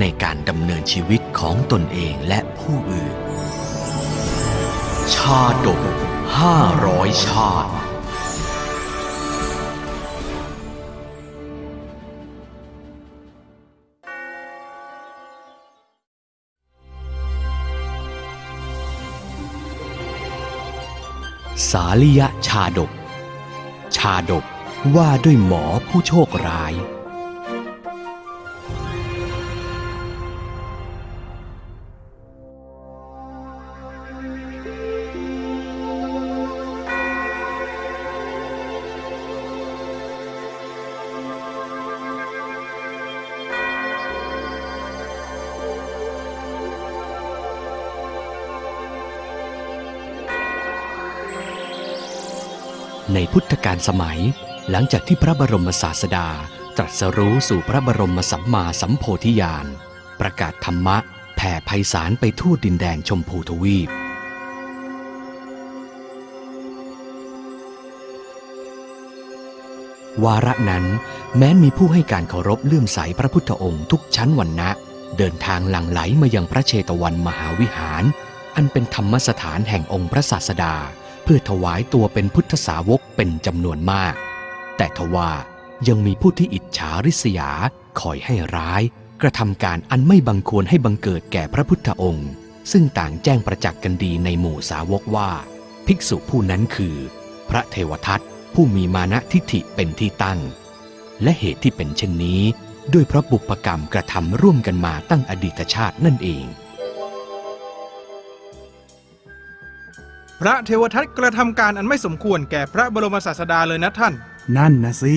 ในการดำเนินชีวิตของตนเองและผู้อื่น ชาดกห้าร้อยชาติสาลิยะชาดก ชาดกว่าด้วยหมอผู้โชคร้าย ในพุทธกาลสมัย หลังจากที่พระบรมศาสดา ตรัสรู้สู่พระบรมสัมมาสัมโพธิญาณ ประกาศธรรมะแผ่ไพศาลไปทั่วดินแดนชมพูทวีปวาระนั้นแม้นมีผู้ให้การเคารพเลื่อมใสพระพุทธองค์ทุกชั้นวรรณะเดินทางหลั่งไหลมายังพระเชตวันมหาวิหาร อันเป็นธรรมสถานแห่งองค์พระศาสดา เพื่อถวายตัวเป็นพุทธสาวกเป็นจำนวนมาก แต่ทว่ายังมีผู้ที่อิจฉาริษยาคอยให้ร้าย กระทำการอันไม่บังควรให้บังเกิดแก่พระพุทธองค์ ซึ่งต่างแจ้งประจักษ์กันดีในหมู่สาวกว่า ภิกษุผู้นั้นคือ พระเทวทัตผู้มีมานะทิฏฐิเป็นที่ตั้ง และเหตุที่เป็นเช่นนี้ ด้วยเพราะบุพกรรมกระทำร่วมกันมาตั้งอดีตชาตินั่นเอง พระเทวทัตกระทำการอันไม่สมควรแก่พระบรมศาสดาเลยนะท่าน นั่นนะสิ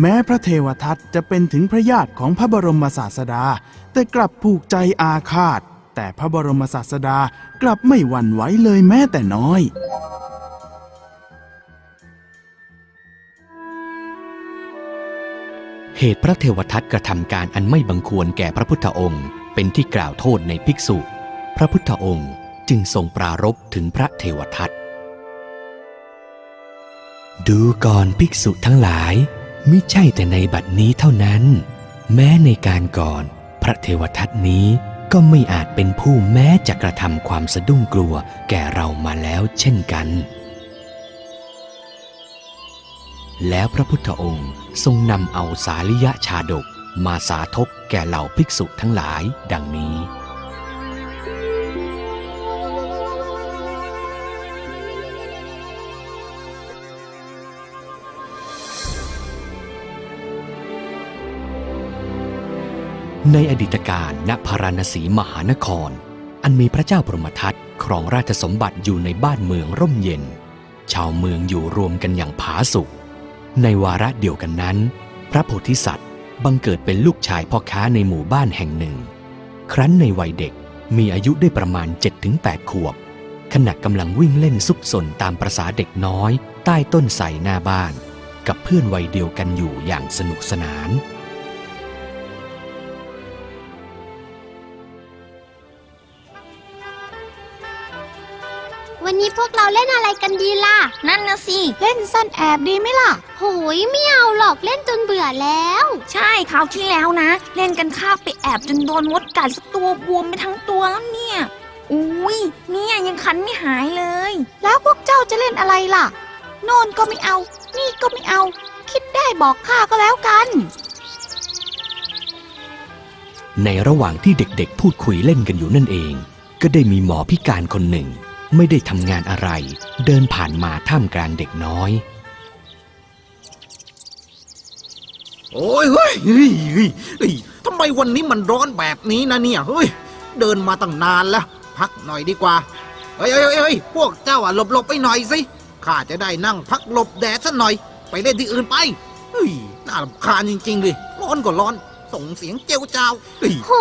แม้พระเทวทัตจะเป็นถึงพระญาติของพระบรมศาสดา แต่กลับผูกใจอาฆาต แต่พระบรมศาสดากลับไม่หวั่นไหวเลยแม้แต่น้อยเหตุพระเทวทัตกระทำการอันไม่บังควรแก่พระพุทธองค์ เป็นที่กล่าวโทษในภิกษุ พระพุทธองค์ จึงทรงปรารภถึงพระเทวทัตดูก่อนภิกษุทั้งหลายมิใช่แต่ในบัดนี้เท่านั้น แม้ในการก่อนพระเทวทัตนี้ก็ไม่อาจเป็นผู้แม้จะกระทำความสะดุ้งกลัวแก่เรามาแล้วเช่นกัน แล้วพระพุทธองค์ทรงนำเอาสาลิยะชาดกมาสาธกแก่เหล่าภิกษุทั้งหลายดังนี้ ในอดีตการณพาราณสีมหานคร อันมีพระเจ้าพรหมทัตครองราชสมบัติอยู่ในบ้านเมืองร่มเย็น ชาวเมืองอยู่รวมกันอย่างผาสุกในวาระเดียวกันนั้น พระโพธิสัตว์บังเกิดเป็นลูกชายพ่อค้าในหมู่บ้านแห่งหนึ่ง ครั้นในวัยเด็กมีอายุได้ประมาณ 7-8 ขวบ ขณะกำลังวิ่งเล่นซุกซนตามประษาเด็กน้อย ใต้ต้นไทรหน้าบ้าน กับเพื่อนวัยเดียวกันอยู่อย่างสนุกสนาน เราเล่นอะไรกันดีล่ะ นั่นนะสิ เล่นซ่อนแอบดีไหมล่ะ โหยไม่เอาหรอกเล่นจนเบื่อแล้ว ใช่คราวที่แล้วนะ เล่นกันข้าบไปแอบจนโดนมดกัดสักตัวบวมไปทั้งตัวแล้วเนี่ยอุ้ยเนี่ยยังคันไม่หายเลย แล้วพวกเจ้าจะเล่นอะไรล่ะ โน่นก็ไม่เอา นี่ก็ไม่เอา คิดได้บอกข้าก็แล้วกัน ในระหว่างที่เด็กๆ พูดคุยเล่นกันอยู่นั่นเอง ก็ได้มีหมอพิการคนหนึ่ง ไม่ได้ทำงานอะไร เดินผ่านมาท่ามกลางเด็กน้อย โอ้ยเฮ้ยเฮ้ยเฮ้ยเฮ้ยทำไมวันนี้มันร้อนแบบนี้นะเนี่ยเฮ้ย เดินมาตั้งนานแล้ว พักหน่อยดีกว่าเฮ้ยเฮ้ยเฮ้ยเฮ้ยพวกเจ้าอะหลบหลบไปหน่อยสิข้าจะได้นั่งพักหลบแดดสักหน่อย ไปเล่นที่อื่นไปเฮ้ยน่ารำคาญจริงๆเลยร้อนก็ร้อนสส่งเสียงเจียวจ้าวเฮ้ย โห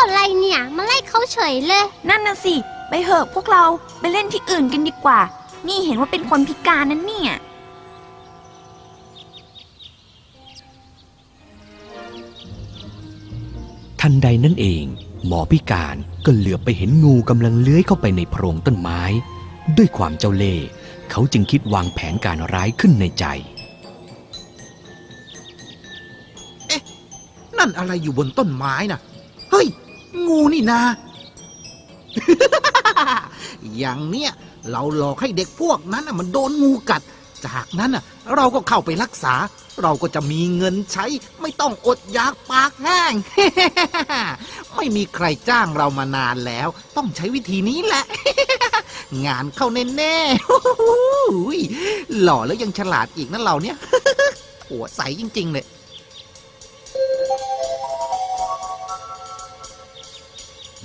อะไรเนี่ย มาไล่เขาเฉยเลย นั่นน่ะสิ ไปเหอะพวกเราไปเล่นที่อื่นกันดีกว่า นี่เห็นว่าเป็นคนพิการนั่นเนี่ย ทันใดนั่นเอง หมอพิการก็เหลือบไปเห็นงูกำลังเลื้อยเข้าไปในโพรงต้นไม้ ด้วยความเจ้าเล่ห์เขาจึงคิดวางแผนการร้ายขึ้นในใจนั่นอะไรอยู่บนต้นไม้น่ะ เฮ้ย งูนี่นา อย่างเนี้ยเราหลอกให้เด็กพวกนั้นมันโดนงูกัด จากนั้นน่ะเราก็เข้าไปรักษา เราก็จะมีเงินใช้ไม่ต้องอดอยากปากแห้ง ไม่มีใครจ้างเรามานานแล้ว ต้องใช้วิธีนี้แหละ งานเข้าแน่ๆหล่อแล้วยังฉลาดอีกนะเราเนี่ยหัวใสจริง ๆ เลย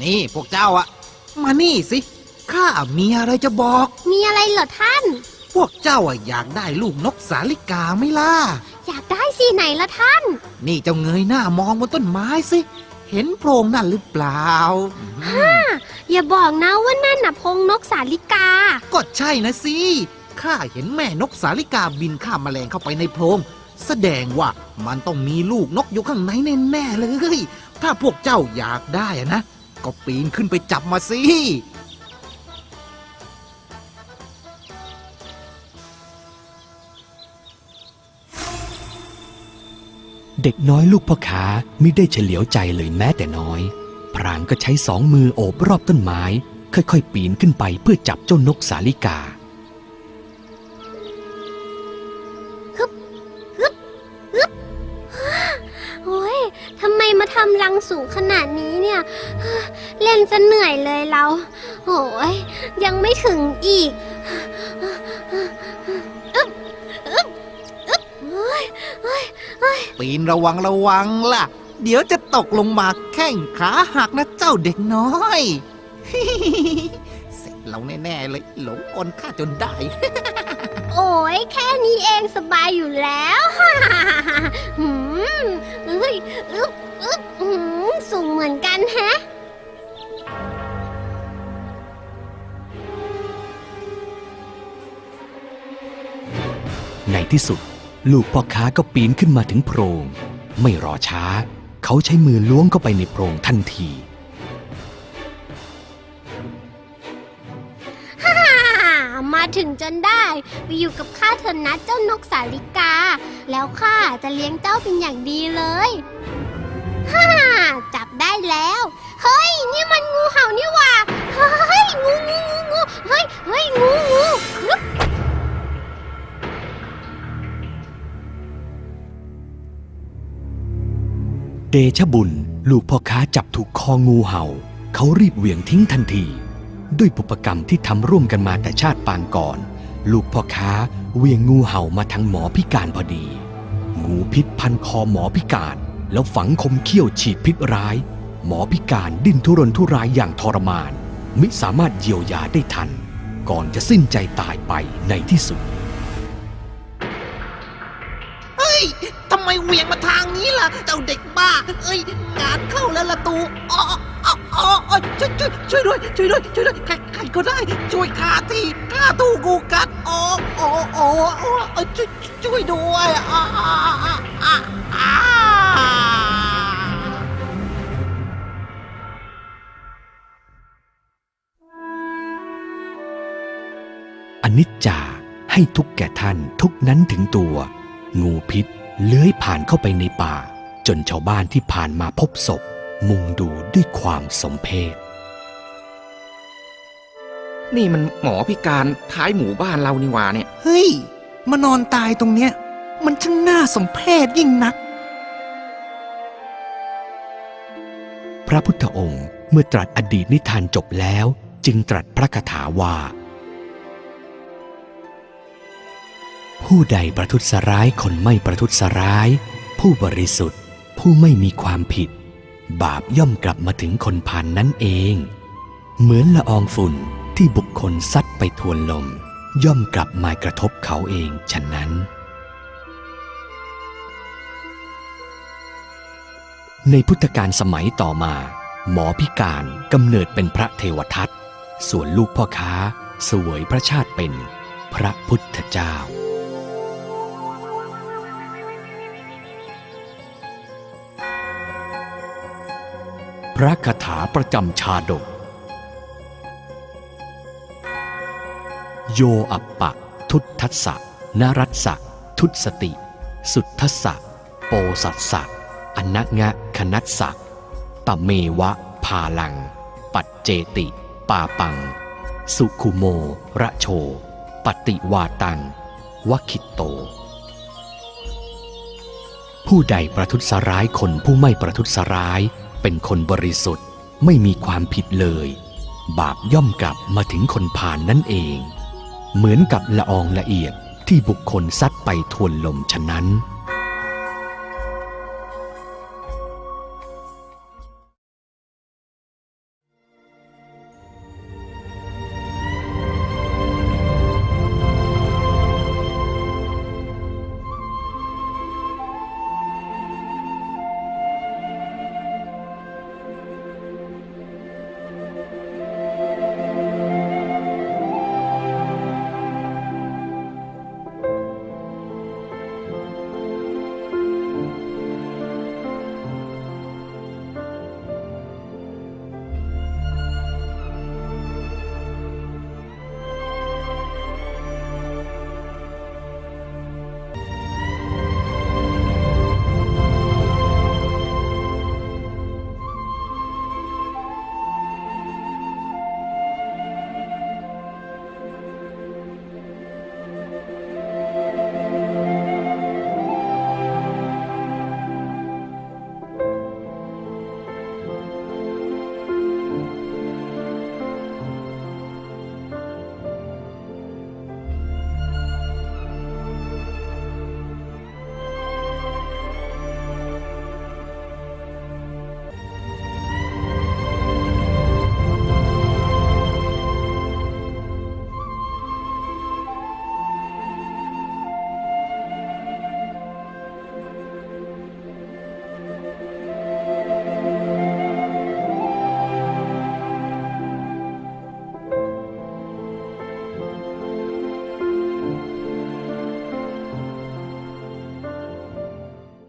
นี่พวกเจ้าอะมานี่สิ ข้ามีอะไรจะบอก มีอะไรเหรอท่าน พวกเจ้าอะอยากได้ลูกนกสาลิกาไหม่ล่ะ อยากได้สีไหนละท่าน นี่เจ้าเงยหน้ามองบนต้นไม้สิ เห็นโพรงนั่นหรือเปล่าอืมอย่าบอกนะว่านั่นน่ะพงนกสาลิกา ก็ใช่นะสิ ข้าเห็นแม่นกสาลิกาบินข้ามแมลงเข้าไปในโพรง แสดงว่ามันต้องมีลูกนกอยู่ข้างในแน่ๆเลย ถ้าพวกเจ้าอยากได้อะนะ ก็ปีนขึ้นไปจับมาสิ เด็กน้อยลูกพ่อค้าไม่ได้เฉลียวใจเลยแม้แต่น้อย พรางก็ใช้สองมือโอบรอบต้นไม้ ค่อยๆ ปีนขึ้นไปเพื่อจับเจ้านกสาลิกาโอ้ยทำไมมาทำรังสูงขนาดนี้เนี่ย เล่นซะเหนื่อยเลยเรา โอ้ยยังไม่ถึงอีก ปีนระวังระวังล่ะ เดี๋ยวจะตกลงมาแข้งขาหักนะเจ้าเด็กน้อย เสร็จเราแน่ๆเลยหลงกลข้าจนได้ โอ้ยแค่นี้เองสบายอยู่แล้วหืมเอ้ยอึ๊บอึ๊บหืมสูงเหมือนกันแฮะ ในที่สุด ลูกพ่อค้าก็ปีนขึ้นมาถึงโพรง ไม่รอช้า เขาใช้มือล้วงเข้าไปในโพรงทันที ฮ่ามาถึงจนได้ไปอยู่กับข้าเถอะนะเจ้านกสาลิกา แล้วข้าจะเลี้ยงเจ้าเป็นอย่างดีเลยฮ่าจับได้แล้ว เฮ้ย นี่มันงูเห่านี่หว่า เฮ้ย งูงูงูงูเฮ้ยเฮ้ยงูงูฮึบ เดชะบุญ ลูกพ่อค้าจับถูกคองูเห่า เขารีบเหวี่ยงทิ้งทันที ด้วยปุปกรรมที่ทำร่วมกันมาแต่ชาติปางก่อน ลูกพ่อค้าเหวี่ยงงูเห่ามาทางหมอพิการพอดี งูพิษพันคอหมอพิการแล้วฝังคมเขี้ยวฉีดพิษร้าย หมอพิการดิ้นทุรนทุรายอย่างทรมาน มิสามารถเยียวยาได้ทัน ก่อนจะสิ้นใจตายไปในที่สุด ทำไมเหวี่ยงมาทางนี้ล่ะ เจ้าเด็กบ้า เอ้ยงานเข้าแล้วละตูอ๋ออ๋ออ๋ออ๋อช่วยช่วยช่วยด้วยช่วยด้วยช่วยด้วยใครใครก็ได้ ช่วยข้าทีข้าถูกงูกัดอ๋ออ๋ออ๋ออ๋อช่วยช่วยด้วยอ่าอ่าอ่าอ่าอ่าอนิจจาให้ทุกแก่ท่านทุกนั้นถึงตัว งูพิษ เลื้อยผ่านเข้าไปในป่า จนชาวบ้านที่ผ่านมาพบศพ มุงดูด้วยความสมเพชนี่มันหมอพิการท้ายหมู่บ้านเรานี่หว่าเนี่ย เฮ้ย มานอนตายตรงเนี้ย มันช่างน่าสมเพชยิ่งนัก พระพุทธองค์เมื่อตรัสอดีตนิทานจบแล้ว จึงตรัสพระคาถาว่า ผู้ใดประทุษร้ายคนไม่ประทุษร้าย ผู้บริสุทธิ์ ผู้ไม่มีความผิด บาปย่อมกลับมาถึงคนพานนั้นเอง เหมือนละอองฝุ่นที่บุคคลซัดไปทวนลม ย่อมกลับมากระทบเขาเองฉะนั้น ในพุทธกาลสมัยต่อมา หมอพิการกำเนิดเป็นพระเทวทัตส่วนลูกพ่อค้าสวยพระชาติเป็นพระพุทธเจ้า พระคาถาประจำชาดก โยอัปปะ ทุตทัสสะนรัสสะทุตสติ สุทธัสสะโปสัสสะอนังะคนัสสะปะเมวะพาลัง ปัจเจติ ปาปัง สุขุโม ระโช ปฏิวาตังวคิตโต ผู้ใดประทุษร้ายคนผู้ไม่ประทุษร้าย เป็นคนบริสุทธิ์ไม่มีความผิดเลย บาปย่อมกลับมาถึงคนผ่านนั่นเอง เหมือนกับละอองละเอียดที่บุคคลซัดไปทวนลมฉะนั้น